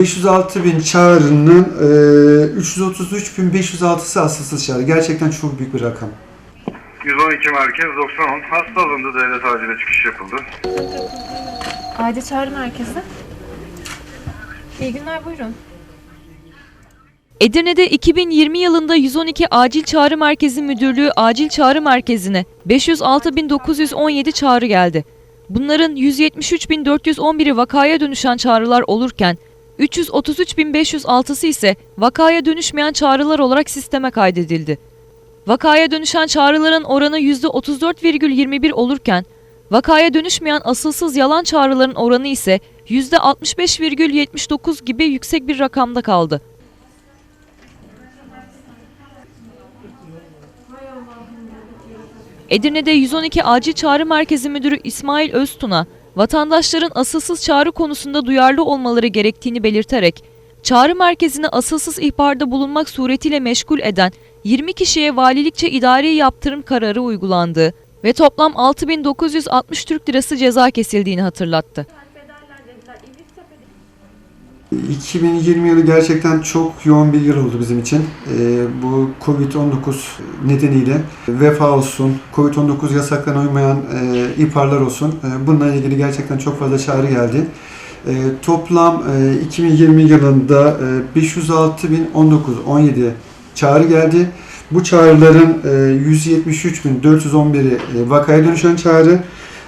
506 bin çağrının e, 333.506'sı asılsız çağrı. Gerçekten çok büyük bir rakam. 112 merkez 90 hasta alındı devlet acile çıkış yapıldı. Aile Çağrı Merkezi. İyi günler buyurun. Edirne'de 2020 yılında 112 Acil Çağrı Merkezi Müdürlüğü Acil Çağrı Merkezi'ne 506.917 çağrı geldi. Bunların 173.411'i vakaya dönüşen çağrılar olurken 333.506'sı ise vakaya dönüşmeyen çağrılar olarak sisteme kaydedildi. Vakaya dönüşen çağrıların oranı %34,21 olurken vakaya dönüşmeyen asılsız yalan çağrıların oranı ise %65,79 gibi yüksek bir rakamda kaldı. Edirne'de 112 Acil Çağrı Merkezi Müdürü İsmail Öztun'a vatandaşların asılsız çağrı konusunda duyarlı olmaları gerektiğini belirterek çağrı merkezine asılsız ihbarda bulunmak suretiyle meşgul eden 20 kişiye valilikçe idari yaptırım kararı uygulandığı ve toplam 6960 Türk Lirası ceza kesildiğini hatırlattı. 2020 yılı gerçekten çok yoğun bir yıl oldu bizim için. E, bu Covid-19 nedeniyle vefa olsun, Covid-19 yasaklarına uymayan e, ihbarlar olsun. E, bununla ilgili gerçekten çok fazla çağrı geldi. E, toplam e, 2020 yılında e, 506.019-17 çağrı geldi. Bu çağrıların e, 173.411'i e, vakaya dönüşen çağrı,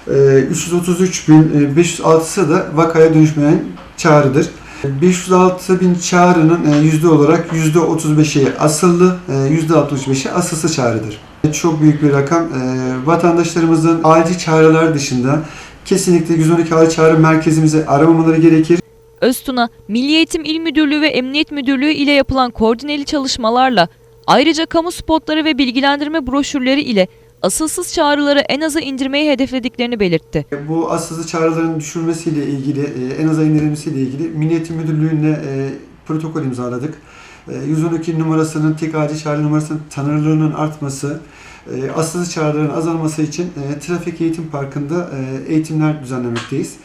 e, 333.506'sı da vakaya dönüşmeyen çağrıdır. 506 bin çağrının e, yüzde olarak yüzde 35'i asıllı, e, yüzde 65'i asılsız çağrıdır. Çok büyük bir rakam. E, Vatandaşlarımızın acil çağrılar dışında kesinlikle 112 acil çağrı merkezimizi aramamaları gerekir. Öztun'a Milli Eğitim İl Müdürlüğü ve Emniyet Müdürlüğü ile yapılan koordineli çalışmalarla ayrıca kamu spotları ve bilgilendirme broşürleri ile asılsız çağrıları en aza indirmeyi hedeflediklerini belirtti. Bu asılsız çağrıların düşürülmesiyle ilgili, e, en aza indirilmesiyle ilgili Milli Eğitim Müdürlüğü'ne e, protokol imzaladık. E, 112 numarasının tek acil çağrı numarasının tanınırlığının artması, e, asılsız çağrıların azalması için e, Trafik Eğitim Parkı'nda e, eğitimler düzenlemekteyiz.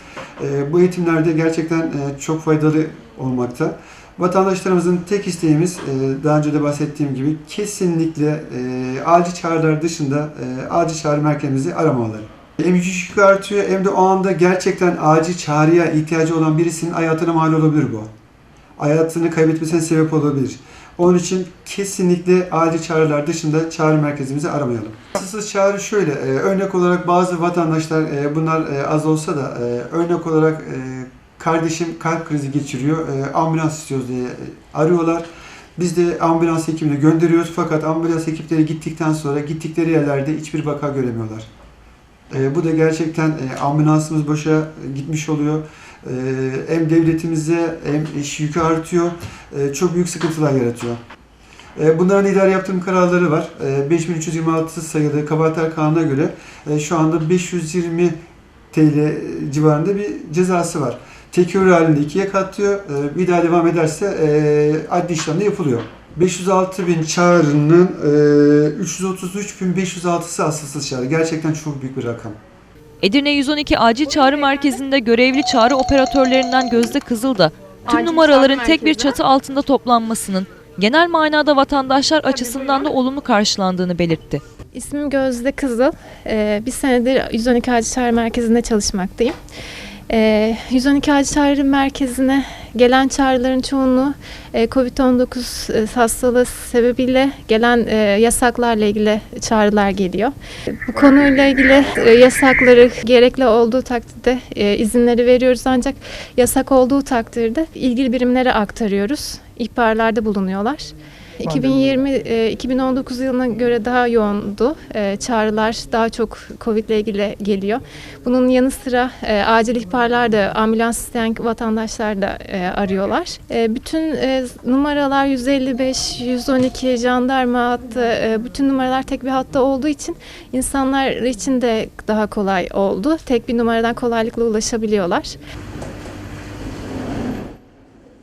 E, bu eğitimlerde gerçekten e, çok faydalı olmakta. Vatandaşlarımızın tek isteğimiz, e, daha önce de bahsettiğim gibi kesinlikle e, acil çağrılar dışında e, acil çağrı merkezimizi aramaları. Hem yük artıyor hem de o anda gerçekten acil çağrıya ihtiyacı olan birisinin hayatına mal olabilir bu. Hayatını kaybetmesine sebep olabilir. Onun için kesinlikle acil çağrılar dışında çağrı merkezimizi aramayalım. Asılsız çağrı şöyle, örnek olarak bazı vatandaşlar, bunlar az olsa da örnek olarak kardeşim kalp krizi geçiriyor, e, ambulans istiyoruz diye e, arıyorlar. Biz de ambulans ekibini gönderiyoruz fakat ambulans ekipleri gittikten sonra gittikleri yerlerde hiçbir vaka göremiyorlar. E, bu da gerçekten e, ambulansımız boşa gitmiş oluyor. E, hem devletimize hem iş yükü artıyor. E, çok büyük sıkıntılar yaratıyor. E, bunların idari yaptırım kararları var. E, 5326 sayılı kabahatler kanuna göre e, şu anda 520 TL civarında bir cezası var. Tekrar halinde ikiye katlıyor. E, bir daha devam ederse e, adli işlem de yapılıyor. 506 bin çağrının e, 333 bin 506'sı asılsız çağrı. Gerçekten çok büyük bir rakam. Edirne 112 Acil Çağrı Merkezi'nde görevli çağrı operatörlerinden Gözde Kızıl da tüm Acil numaraların tek bir çatı altında toplanmasının genel manada vatandaşlar açısından da olumlu karşılandığını belirtti. İsmim Gözde Kızıl. Ee, bir senedir 112 Acil Çağrı Merkezi'nde çalışmaktayım. Ee, 112 Acil Çağrı Merkezi'ne gelen çağrıların çoğunluğu e, COVID-19 e, hastalığı sebebiyle gelen e, yasaklarla ilgili çağrılar geliyor. Bu konuyla ilgili e, yasakları gerekli olduğu takdirde e, izinleri veriyoruz ancak yasak olduğu takdirde ilgili birimlere aktarıyoruz. İhbarlarda bulunuyorlar. 2020 e, 2019 yılına göre daha yoğundu. E, çağrılar daha çok Covid ile ilgili geliyor. Bunun yanı sıra e, acil ihbarlar da ambulans isteyen vatandaşlar da e, arıyorlar. E, bütün e, numaralar 155, 112 jandarma hattı, e, bütün numaralar tek bir hatta olduğu için insanlar için de daha kolay oldu. Tek bir numaradan kolaylıkla ulaşabiliyorlar.